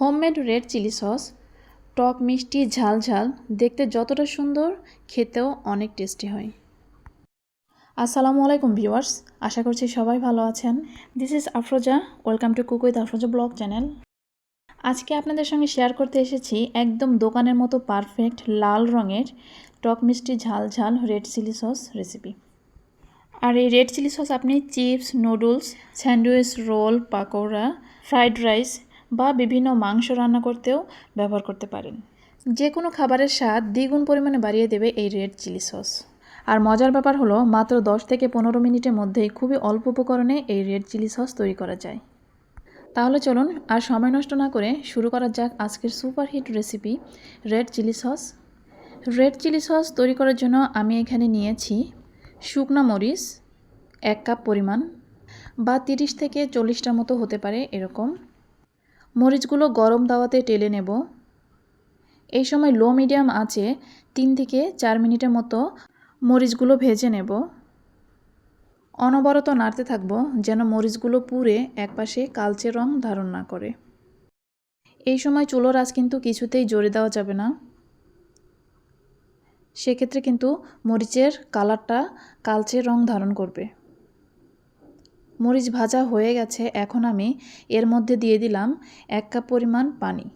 Homemade red chilli sauce, টক মিষ্টি, ঝাল ঝাল, দেখতে যতটা সুন্দর, খেতেও অনেক টেস্টি হয়। আসসালামু আলাইকুম ভিউয়ার্স, আশা করছি সবাই ভালো আছেন। This is Afroza welcome to cook with Afroza blog channel আজকে আপনাদের সঙ্গে শেয়ার করতে এসেছি একদম দোকানের মতো পারফেক্ট লাল রঙের টক মিষ্টি ঝাল ঝাল রেড চিলি সস রেসিপি আর এই রেড চিলি সস আপনি chips, noodles, sandwich, roll, pakora, fried rice বা বিভিন্ন মাংস রান্না করতেও ব্যবহার করতে পারেন। যে কোনো খাবারের স্বাদ দ্বিগুণ পরিমাণে বাড়িয়ে দেবে এই রেড চিলি সস। আর মজার ব্যাপার হলো, মাত্র 10 থেকে পনেরো মিনিটের মধ্যেই খুবই অল্প উপকরণে এই রেড চিলি সস তৈরি করা যায়। তাহলে চলুন, আর সময় নষ্ট না করে শুরু করা যাক আজকের superhit recipe, red chili sauce. Red chili sauce তৈরি করার জন্য আমি এখানে নিয়েছি শুকনা মরিচ, এক কাপ পরিমাণ বা তিরিশ থেকে চল্লিশটার মতো হতে পারে এরকম। মরিচগুলো গরম দাওয়াতে টেলে নেব। এই সময় লো মিডিয়াম আছে তিন থেকে চার মিনিটের মতো মরিচগুলো ভেজে নেব। অনবরত নাড়তে থাকব যেন মরিচগুলো পুড়ে একপাশে কালচে রং ধারণ না করে। এই সময় চুলোর আঁচ কিন্তু কিছুতেই জোরে দেওয়া যাবে না। সেক্ষেত্রে কিন্তু মরিচের কালারটা কালচে রং ধারণ করবে। মরিচ ভাজা হয়ে গেছে, এখন আমি এর মধ্যে দিয়ে দিলাম এক কাপ পরিমাণ পানি।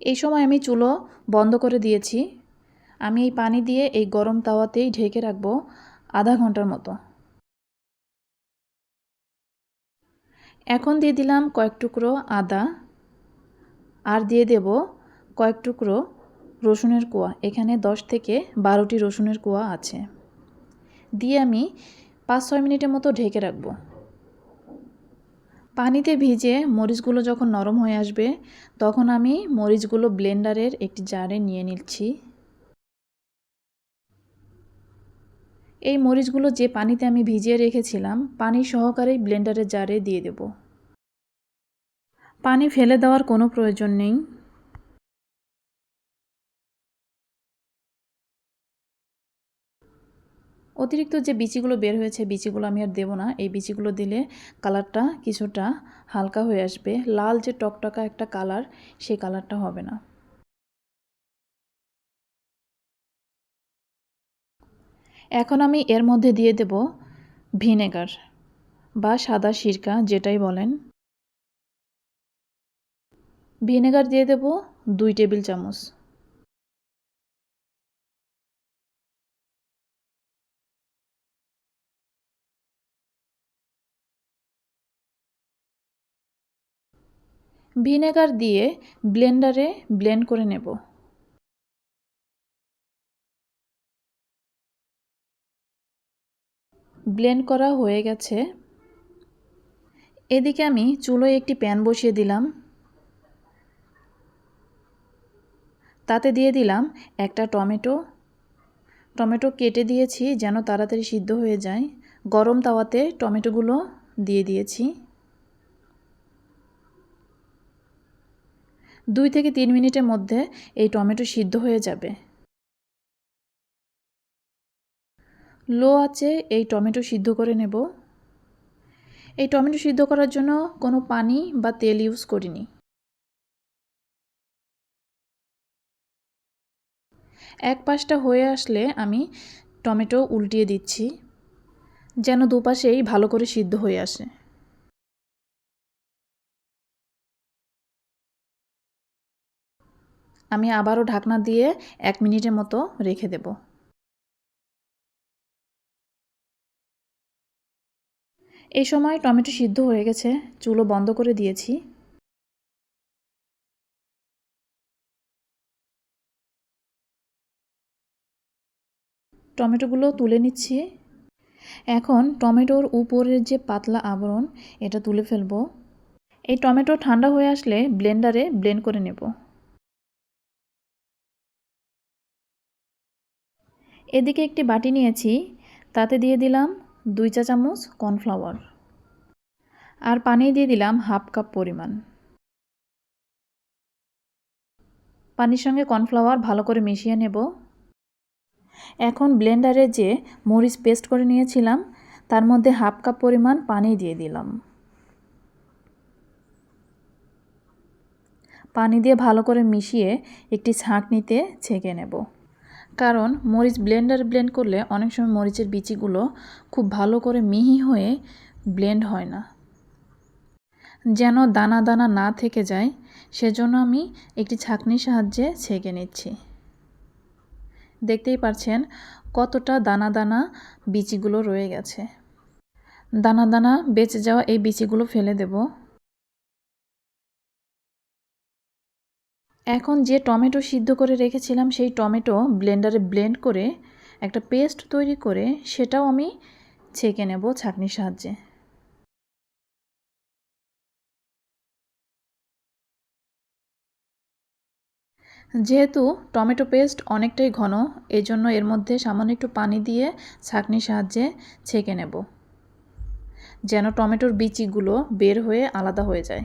এই সময় আমি চুলো বন্ধ করে দিয়েছি। আমি এই পানি দিয়ে এই গরম তাওয়াতেই ঢেকে রাখব আধা ঘণ্টার মতো। এখন দিয়ে দিলাম কয়েক টুকরো আদা, আর দিয়ে দেব কয়েক টুকরো রসুনের কোয়া। এখানে দশ থেকে বারোটি রসুনের কোয়া আছে। দিয়ে আমি পাঁচ ছয় মিনিটের মতো ঢেকে রাখব। পানিতে ভিজে মরিচগুলো যখন নরম হয়ে আসবে, তখন আমি মরিচগুলো ব্লেন্ডারের একটি জারে নিয়ে নিচ্ছি। এই মরিচগুলো যে পানিতে আমি ভিজিয়ে রেখেছিলাম, পানি সহকারেই ব্লেন্ডারের জারে দিয়ে দেব। পানি ফেলে দেওয়ার কোনো প্রয়োজন নেই। অতিরিক্ত যে বিচিগুলো বের হয়েছে, বিচিগুলো আমি আর দেবো না। এই বিচিগুলো দিলে কালারটা কিছুটা হালকা হয়ে আসবে। লাল যে টকটকা একটা কালার, সেই কালারটা হবে না। এখন আমি এর মধ্যে দিয়ে দেব ভিনেগার বা সাদা সিরকা, যেটাই বলেন। ভিনেগার দিয়ে দেব দুই টেবিল চামচ। ভিনেগার দিয়ে ব্লেন্ডারে ব্লেন্ড করে নেব। ব্লেন্ড করা হয়ে গেছে। এদিকে আমি চুলোয় একটি প্যান বসিয়ে দিলাম। তাতে দিয়ে দিলাম একটা টমেটো। টমেটো কেটে দিয়েছি যেন তাড়াতাড়ি সিদ্ধ হয়ে যায়। গরম তাওয়াতে টমেটোগুলো দিয়ে দিয়েছি। দুই থেকে তিন মিনিটের মধ্যে এই টমেটো সিদ্ধ হয়ে যাবে। লো আছে এই টমেটো সিদ্ধ করে নেব। এই টমেটো সিদ্ধ করার জন্য কোনো পানি বা তেল ইউজ করিনি। এক পাশটা হয়ে আসলে আমি টমেটো উল্টিয়ে দিচ্ছি, যেন দুপাশেই ভালো করে সিদ্ধ হয়ে আসে। আমি আবারও ঢাকনা দিয়ে এক মিনিটের মতো রেখে দেব। এই সময় টমেটো সিদ্ধ হয়ে গেছে, চুলো বন্ধ করে দিয়েছি। টমেটোগুলো তুলে নিচ্ছি। এখন টমেটোর উপরের যে পাতলা আবরণ, এটা তুলে ফেলব। এই টমেটো ঠান্ডা হয়ে আসলে ব্লেন্ডারে ব্লেন্ড করে নেব। এদিকে একটি বাটি নিয়েছি, তাতে দিয়ে দিলাম দুই চা চামচ কর্নফ্লাওয়ার। আর পানি দিয়ে দিলাম হাফ কাপ পরিমাণ। পানির সঙ্গে কর্নফ্লাওয়ার ভালো করে মিশিয়ে নেব। এখন ব্লেন্ডারে যে মরিচ পেস্ট করে নিয়েছিলাম, তার মধ্যে হাফ কাপ পরিমাণ পানি দিয়ে দিলাম। পানি দিয়ে ভালো করে মিশিয়ে একটি ছাঁকনিতে ছেঁকে নেব। কারণ মরিচ ব্লেন্ডার ব্লেন্ড করলে অনেক সময় মরিচের বিচিগুলো খুব ভালো করে মিহি হয়ে ব্লেন্ড হয় না। যেন দানা দানা না থেকে যায়, সেজন্য আমি একটি ছাঁকনির সাহায্যে ছেঁকে নিচ্ছি। দেখতেই পাচ্ছেন কতটা দানা দানা বিচিগুলো রয়ে গেছে। দানা দানা বেঁচে যাওয়া এই বিচিগুলো ফেলে দেব। এখন যে টমেটো সিদ্ধ করে রেখেছিলাম, সেই টমেটো ব্লেন্ডারে ব্লেন্ড করে একটা পেস্ট তৈরি করে সেটাও আমি ছেঁকে নেব ছাঁকনির সাহায্যে। যেহেতু টমেটো পেস্ট অনেকটাই ঘন এই জন্য এর মধ্যে সামান্য একটু পানি দিয়ে ছাঁকনির সাহায্যে ছেঁকে নেব, যেন টমেটোর বিচিগুলো বের হয়ে আলাদা হয়ে যায়।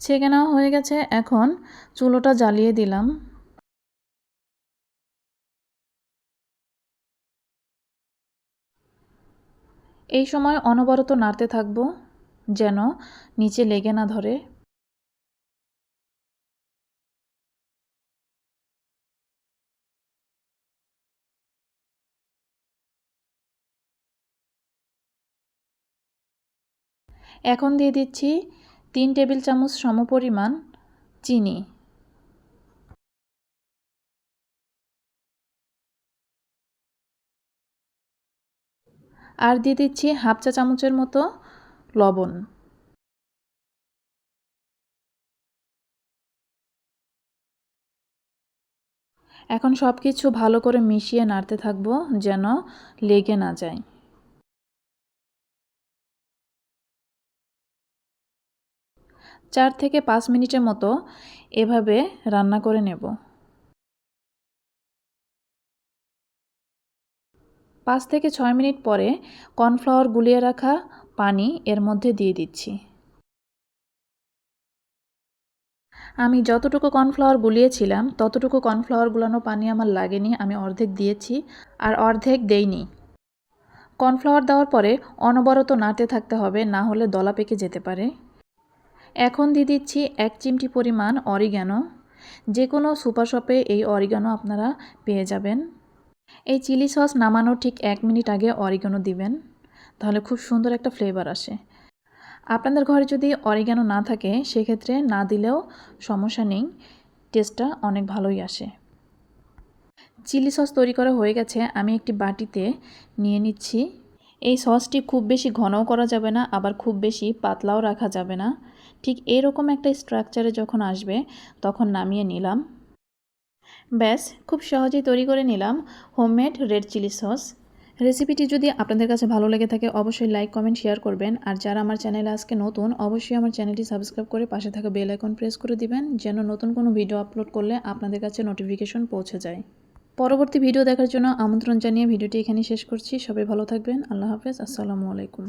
ছেঁকে নেওয়া হয়ে গেছে, এখন চুলোটা জ্বালিয়ে দিলাম। এই সময় অনবরত নাড়তে থাকব, যেন নিচে লেগে না ধরে। এখন দিয়ে দিচ্ছি তিন টেবিল চামচ সমপরিমাণ চিনি। আর দিয়ে দিচ্ছি হাফ চা চামচের মতো লবণ। এখন সব কিছু ভালো করে মিশিয়ে নাড়তে থাকব যেন লেগে না যায়। চার থেকে পাঁচ মিনিটের মতো এভাবে রান্না করে নেব। পাঁচ থেকে ছয় মিনিট পরে কর্নফ্লাওয়ার গুলিয়ে রাখা পানি এর মধ্যে দিয়ে দিচ্ছি। আমি যতটুকু কর্নফ্লাওয়ার গুলিয়েছিলাম, ততটুকু কর্নফ্লাওয়ার গুলানো পানি আমার লাগেনি, আমি অর্ধেক দিয়েছি আর অর্ধেক দেইনি। কর্নফ্লাওয়ার দেওয়ার পরে অনবরত নাড়তে থাকতে হবে, না হলে দলা পেকে যেতে পারে। এখন দিয়ে দিচ্ছি এক চিমটি পরিমাণ অরিগ্যানো যে কোনো সুপার শপে এই অরিগানো আপনারা পেয়ে যাবেন। এই চিলি সস নামানোর ঠিক এক মিনিট আগে অরিগানো দিবেন। তাহলে খুব সুন্দর একটা ফ্লেভার আসে। আপনাদের ঘরে যদি অরিগানো না থাকে, সেক্ষেত্রে না দিলেও সমস্যা নেই। টেস্টটা অনেক ভালোই আসে। চিলি সস তৈরি করা হয়ে গেছে। আমি একটি বাটিতে নিয়ে নিচ্ছি। এই সসটি খুব বেশি ঘনও করা যাবে না, আবার খুব বেশি পাতলাও রাখা যাবে না। ঠিক এরকম একটা স্ট্রাকচারে যখন আসবে, তখন নামিয়ে নিলাম। ব্যাস, খুব সহজেই তৈরি করে নিলাম হোমমেড রেড চিলি সস রেসিপিটি যদি আপনাদের কাছে ভালো লেগে থাকে, অবশ্যই লাইক কমেন্ট শেয়ার করবেন। আর যারা আমার চ্যানেলে আজকে নতুন, অবশ্যই আমার চ্যানেলটি সাবস্ক্রাইব করে পাশে থাকা বেল আইকন প্রেস করে দিবেন, যেন নতুন কোনো ভিডিও আপলোড করলে আপনাদের কাছে নোটিফিকেশন পৌঁছে যায়। পরবর্তী ভিডিও দেখার জন্য আমন্ত্রণ জানিয়ে ভিডিওটি এখানে শেষ করছি। সবাই ভালো থাকবেন। আল্লাহ হাফেজ। আসসালামু আলাইকুম।